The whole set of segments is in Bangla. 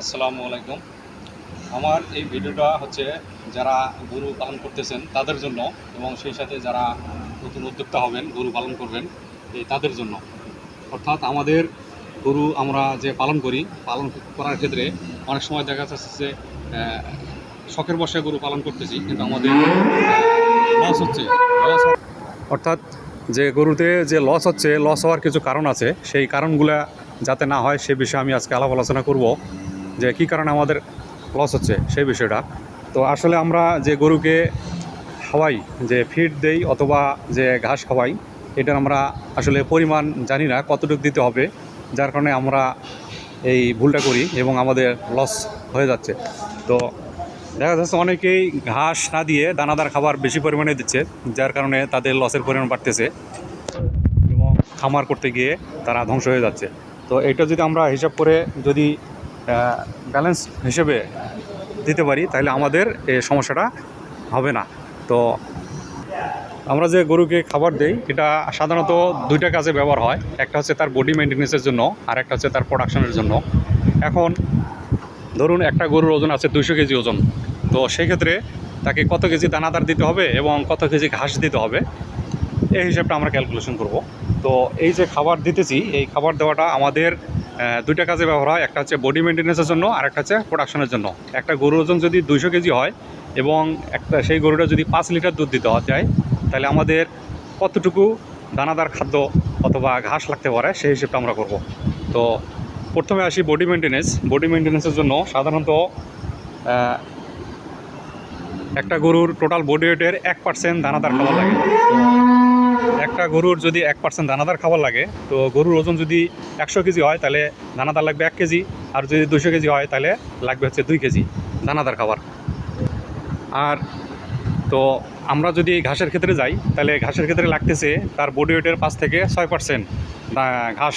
আসসালামু আলাইকুম। আমার এই ভিডিওটা হচ্ছে যারা গরু পালন করতেছেন তাদের জন্য এবং সেই সাথে যারা নতুন উদ্যোক্তা হবেন, গরু পালন করবেন, এই তাদের জন্য। অর্থাৎ আমাদের গরু আমরা যে পালন করি, পালন করার ক্ষেত্রে অনেক সময় দেখা যাচ্ছে যে শখের বসে গরু পালন করতেছি, কিন্তু আমাদের লস হচ্ছে। লস অর্থাৎ যে গরুতে যে লস হচ্ছে লস হওয়ার কিছু কারণ আছে, সেই কারণগুলো যাতে না হয়, সে বিষয়ে আমি আজকে আলাপ আলোচনা করব। যে কী কারণে আমাদের লস হচ্ছে সেই বিষয়টা। তো আসলে আমরা যে গরুকে খাওয়াই, যে ফিড দেই অথবা যে ঘাস খাওয়াই, এটার আমরা আসলে পরিমাণ জানি না কতটুকু দিতে হবে, যার কারণে আমরা এই ভুলটা করি এবং আমাদের লস হয়ে যাচ্ছে। তো দেখা যাচ্ছে অনেকেই ঘাস না দিয়ে দানাদার খাবার বেশি পরিমাণে দিচ্ছে, যার কারণে তাদের লসের পরিমাণ বাড়তেছে এবং খামার করতে গিয়ে তারা ধ্বংস হয়ে যাচ্ছে। তো এটা যদি আমরা হিসাব করে যদি ব্যালেন্স হিসেবে দিতে পারি, তাহলে আমাদের এই সমস্যাটা হবে না। তো আমরা যে গরুকে খাবার দেই, এটা সাধারণত দুইটা কাজে ব্যবহার হয়। একটা হচ্ছে তার বডি মেনটেন্যান্সের জন্য, আর একটা হচ্ছে তার প্রোডাকশনের জন্য। এখন ধরুন একটা গরুর ওজন আছে দুইশো কেজি ওজন। তো সেক্ষেত্রে তাকে কত কেজি দানাদার দিতে হবে এবং কত কেজি ঘাস দিতে হবে, এই হিসাবটা আমরা ক্যালকুলেশন করব। তো এই যে খাবার দিতেছি, এই খাবার দেওয়াটা আমাদের দুইটা কাজে ব্যবহার হয়। একটা হচ্ছে বডি মেনটেন্যান্সের জন্য আর একটা হচ্ছে প্রোডাকশনের জন্য। একটা গরুর ওজন যদি দুইশো কেজি হয় এবং একটা, সেই গরুটা যদি পাঁচ লিটার দুধ দিতে হয় তাহলে আমাদের কতটুকু দানাদার খাদ্য অথবা ঘাস লাগতে পারে সেই হিসেবটা আমরা করব। তো প্রথমে আসি বডি মেনটেন্যান্স বডি মেনটেন্যান্সের জন্য সাধারণত একটা গরুর টোটাল বডি ওয়েটের এক পার্সেন্ট দানাদার খাবার লাগে। একটা গরুর যদি এক পার্সেন্ট দানাদার খাবার লাগে, তো গরুর ওজন যদি একশো কেজি হয়, তাহলে দানাদার লাগবে এক কেজি। আর যদি দুশো কেজি হয়, তাহলে লাগবে হচ্ছে দুই কেজি দানাদার খাবার। আর তো আমরা যদি ঘাসের ক্ষেত্রে যাই, তাহলে ঘাসের ক্ষেত্রে লাগতেছে তার বডি ওয়েটের পাঁচ থেকে ছয় পার্সেন্ট ঘাস।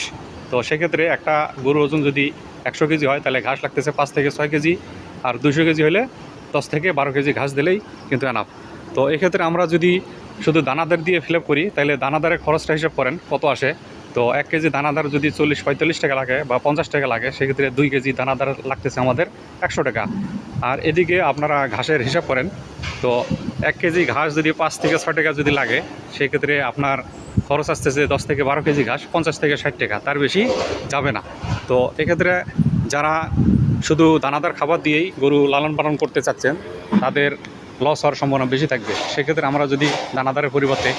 তো সেক্ষেত্রে একটা গরুর ওজন যদি একশো কেজি হয়, তাহলে ঘাস লাগতেছে পাঁচ থেকে ছয় কেজি। আর দুশো কেজি হলে দশ থেকে বারো কেজি ঘাস দিলেই কিন্তু এনাফ তো এক্ষেত্রে আমরা যদি শুধু দানাদার দিয়ে ফিল করি তাহলে দানাদারের খরচটা হিসাব করেন, কত আসে? তো এক কেজি দানাদার যদি চল্লিশ, পঁয়তাল্লিশ টাকা লাগে বা পঞ্চাশ টাকা লাগে, সেক্ষেত্রে দুই কেজি দানাদার লাগতেছে আমাদের একশো টাকা। আর এদিকে আপনারা ঘাসের হিসাব করেন, তো এক কেজি ঘাস যদি পাঁচ থেকে ছয় টাকা যদি লাগে, সেক্ষেত্রে আপনার খরচ আসতেছে দশ থেকে বারো কেজি ঘাস, পঞ্চাশ থেকে ষাট টাকা, তার বেশি যাবে না। তো এক্ষেত্রে যারা শুধু দানাদার খাবার দিয়েই গরু লালন পালন করতে চাচ্ছেন, তাদের লস হওয়ার সম্ভাবনা বেশি থাকবে। সেক্ষেত্রে আমরা যদি দানাদারের পরিবর্তে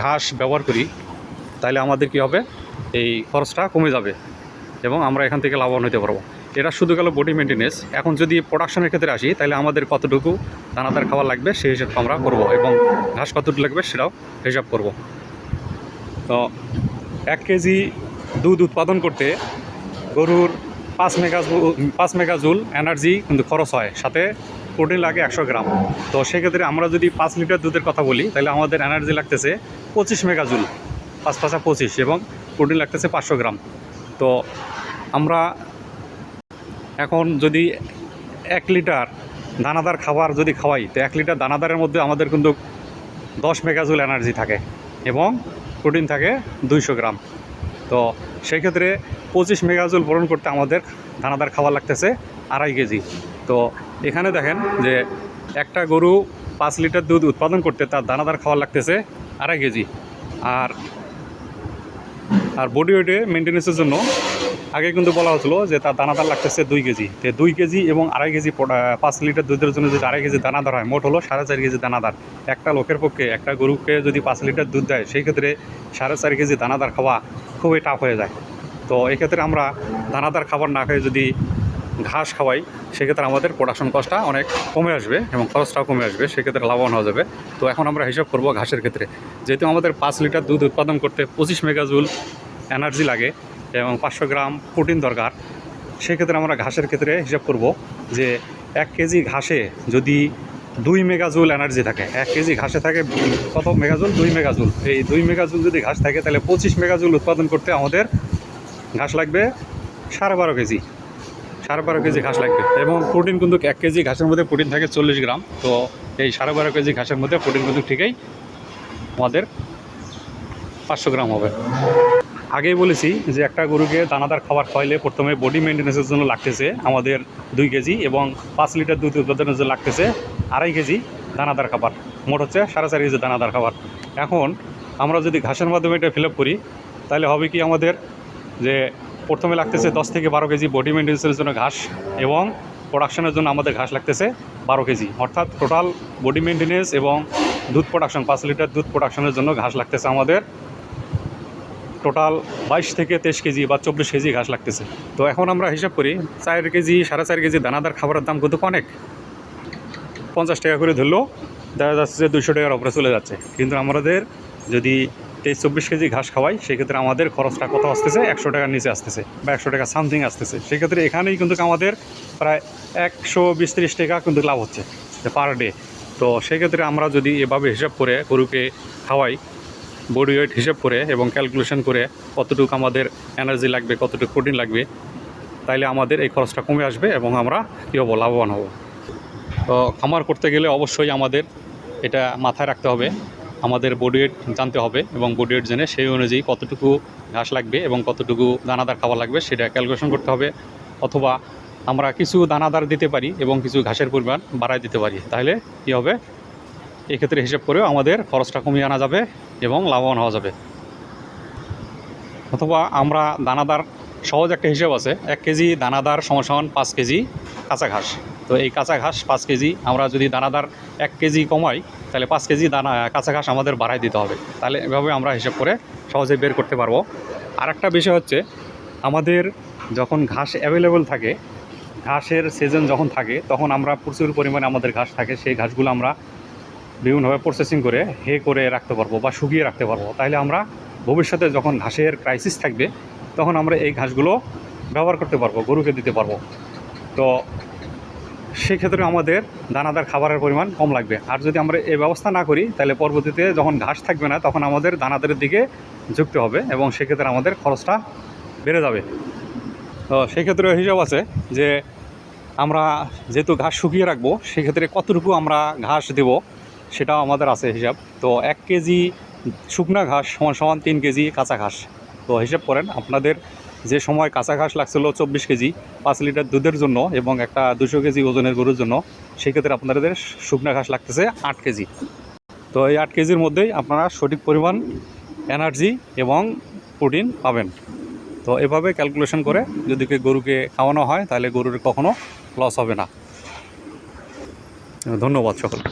ঘাস ব্যবহার করি, তাহলে আমাদের কি হবে? এই খরচটা কমে যাবে এবং আমরা এখান থেকে লাভবান হতে পারব। এটা শুধু গেল বডি মেনটেন্যান্স এখন যদি প্রোডাকশনের ক্ষেত্রে আসি, তাহলে আমাদের কতটুকু দানাদার খাবার লাগবে সেই হিসাব আমরা করব এবং ঘাস কতটুকু লাগবে সেটাও হিসাব করব। তো এক কেজি দুধ উৎপাদন করতে গরুর পাঁচ মেগা পাঁচ মেগাজুল এনার্জি কিন্তু খরচ হয়। সাথে প্রোটিন লাগে একশো গ্রাম। তো সেক্ষেত্রে আমরা যদি পাঁচ লিটার দুধের কথা বলি, তাহলে আমাদের এনার্জি লাগতেছে পঁচিশ মেগাজুল, পাঁচ পাঁচা পঁচিশ এবং প্রোটিন লাগতেছে পাঁচশো গ্রাম। তো আমরা এখন যদি এক লিটার দানাদার খাবার যদি খাওয়াই, তো এক লিটার দানাদারের মধ্যে আমাদের কিন্তু দশ মেগাজুল এনার্জি থাকে এবং প্রোটিন থাকে দুইশো গ্রাম। তো সেই ক্ষেত্রে পঁচিশ মেগাজুল পূরণ করতে আমাদের দানাদার খাবার লাগতেছে আড়াই কেজি। তো এখানে দেখেন যে একটা গরু পাঁচ লিটার দুধ উৎপাদন করতে তার দানাদার খাওয়া লাগতেছে আড়াই কেজি। আর আর বডি ওয়েটে মেনটেন্যান্সের জন্য আগে কিন্তু বলা হচ্ছিল যে তার দানাদার লাগতেছে দুই কেজি। তো দুই কেজি এবং আড়াই কেজি পাঁচ লিটার দুধের জন্য যদি আড়াই কেজি দানাদার হয়, মোট হলো সাড়ে চার কেজি দানাদার। একটা লোকের পক্ষে একটা গরুকে যদি পাঁচ লিটার দুধ দেয়, সেই ক্ষেত্রে সাড়ে চার কেজি দানাদার খাওয়া খুবই টাফ হয়ে যায়। তো এক্ষেত্রে আমরা দানাদার খাবার না খেয়ে যদি ঘাস খাওয়াই, সেক্ষেত্রে আমাদের প্রোডাকশন কস্টটা অনেক কমে আসবে এবং খরচটাও কমে আসবে, সেক্ষেত্রে লাভবান হওয়া যাবে। তো এখন আমরা হিসাব করব ঘাসের ক্ষেত্রে। যেহেতু আমাদের পাঁচ লিটার দুধ উৎপাদন করতে পঁচিশ মেগাজুল এনার্জি লাগে এবং পাঁচশো গ্রাম প্রোটিন দরকার, সেক্ষেত্রে আমরা ঘাসের ক্ষেত্রে হিসাব করব যে এক কেজি ঘাসে যদি দুই মেগাজুল এনার্জি থাকে, এক কেজি ঘাসে থাকে কত মেগাজুল? দুই মেগাজুল। এই দুই মেগাজুল যদি ঘাস থাকে, তাহলে পঁচিশ মেগাজুল উৎপাদন করতে আমাদের ঘাস লাগবে সাড়ে বারো কেজি। সাড়ে বারো কেজি ঘাস লাগবে। এবং প্রোটিন কিন্তু এক কেজি ঘাসের মধ্যে প্রোটিন থাকে চল্লিশ গ্রাম। তো এই সাড়ে বারো কেজি ঘাসের মধ্যে প্রোটিন কিন্তু ঠিকই আমাদের পাঁচশো গ্রাম হবে। আগেই বলেছি যে একটা গরুকে দানাদার খাবার খাওয়াইলে প্রথমে বডি মেনটেন্যান্সের জন্য লাগতেছে আমাদের দুই কেজি এবং পাঁচ লিটার দুধ উৎপাদনের জন্য লাগতেছে আড়াই কেজি দানাদার খাবার। মোট হচ্ছে সাড়ে চার কেজি দানাদার খাবার। এখন আমরা যদি ঘাসের মাধ্যমে এটা ফিল করি, তাহলে হবে কি আমাদের যে প্রথমে লাগতেছে দশ থেকে বারো কেজি বডি মেনটেন্সের জন্য ঘাস এবং প্রোডাকশনের জন্য আমাদের ঘাস লাগতেছে বারো কেজি। অর্থাৎ টোটাল বডি মেনটেন্যান্স এবং দুধ প্রোডাকশন পাঁচ লিটার দুধ প্রোডাকশনের জন্য ঘাস লাগতেছে আমাদের টোটাল বাইশ থেকে তেইশ কেজি বা চব্বিশ কেজি ঘাস লাগতেছে। তো এখন আমরা হিসাব করি, চার কেজি, সাড়ে চার কেজি দানাদার খাবারের দাম কিন্তু অনেক। পঞ্চাশ টাকা করে ধরলেও দেখা যাচ্ছে যে দুশো টাকার উপরে চলে যাচ্ছে। কিন্তু আমাদের যদি তেইশ চব্বিশ কেজি ঘাস খাওয়াই, সেক্ষেত্রে আমাদের খরচটা কত আসতেছে? একশো টাকার নিচে আসতেছে বা একশো টাকা সামথিং আসতেছে। সেক্ষেত্রে এখানেই কিন্তু আমাদের প্রায় একশো বিশ ত্রিশ টাকা কিন্তু লাভ হচ্ছে পার ডে তো সেক্ষেত্রে আমরা যদি এভাবে হিসাব করে গরুকে খাওয়াই বডি ওয়েট হিসাব করে এবং ক্যালকুলেশন করে কতটুকু আমাদের এনার্জি লাগবে, কতটুকু প্রোটিন লাগবে, তাইলে আমাদের এই খরচটা কমে আসবে এবং আমরা কী হব? লাভবান হব। তো খামার করতে গেলে অবশ্যই আমাদের এটা মাথায় রাখতে হবে আমাদের বডি ওয়েট জানতে হবে এবং বডি ওয়েট জেনে সেই অনুযায়ী কতটুকু ঘাস লাগবে এবং কতটুকু দানাদার খাবার লাগবে সেটা ক্যালকুলেশন করতে হবে। অথবা আমরা কিছু দানাদার দিতে পারি এবং কিছু ঘাসের পরিমাণ বাড়ায় দিতে পারি। তাহলে কী হবে? এক্ষেত্রে হিসাব করেও আমাদের খরচটা কমিয়ে আনা যাবে এবং লাভবান হওয়া যাবে। অথবা আমরা দানাদার সহজ একটা হিসাব আছে, এক কেজি দানাদার সমান পাঁচ কেজি কাঁচা ঘাস। তো এই কাঁচা ঘাস পাঁচ কেজি, আমরা যদি দানাদার এক কেজি কমাই তাহলে পাঁচ কেজি দানা কাঁচা ঘাস আমাদের বাড়াই দিতে হবে। তাহলে এভাবে আমরা হিসাব করে সহজে বের করতে পারব। আর একটা বিষয় হচ্ছে, আমাদের যখন ঘাস অ্যাভেলেবল থাকে, ঘাসের সিজন যখন থাকে, তখন আমরা প্রচুর পরিমাণে আমাদের ঘাস থাকে। সেই ঘাসগুলো আমরা বিভিন্নভাবে প্রসেসিং করে হে করে রাখতে পারব বা শুকিয়ে রাখতে পারব। তাহলে আমরা ভবিষ্যতে যখন ঘাসের ক্রাইসিস থাকবে, তখন আমরা এই ঘাসগুলো ব্যবহার করতে পারব, গরুকে দিতে পারব। তো সেক্ষেত্রে আমাদের দানাদার খাবারের পরিমাণ কম লাগবে। আর যদি আমরা এই ব্যবস্থা না করি, তাহলে পরবর্তীতে যখন ঘাস থাকবে না, তখন আমাদের দানাদারের দিকে ঝুঁকতে হবে এবং সেক্ষেত্রে আমাদের খরচটা বেড়ে যাবে। তো সেক্ষেত্রে হিসাব আছে যে আমরা যেহেতু ঘাস শুকিয়ে রাখব, সেক্ষেত্রে কতটুকু আমরা ঘাস দেব সেটাও আমাদের আছে হিসাব। তো এক কেজি শুকনা ঘাস সমান সমান তিন কেজি কাঁচা ঘাস। তো হিসাব করেন, আপনাদের যে সময় কাঁচা ঘাস লাগছিল চব্বিশ কেজি, পাঁচ লিটার দুধের জন্য এবং একটা দুশো কেজি ওজনের গরুর জন্য, সেক্ষেত্রে আপনাদের শুকনা ঘাস লাগতেছে আট কেজি। তো এই আট কেজির মধ্যেই আপনারা সঠিক পরিমাণ এনার্জি এবং প্রোটিন পাবেন। তো এভাবে ক্যালকুলেশন করে যদি গরুকে খাওয়ানো হয়, তাহলে গরুর কখনো লস হবে না। ধন্যবাদ সকলকে।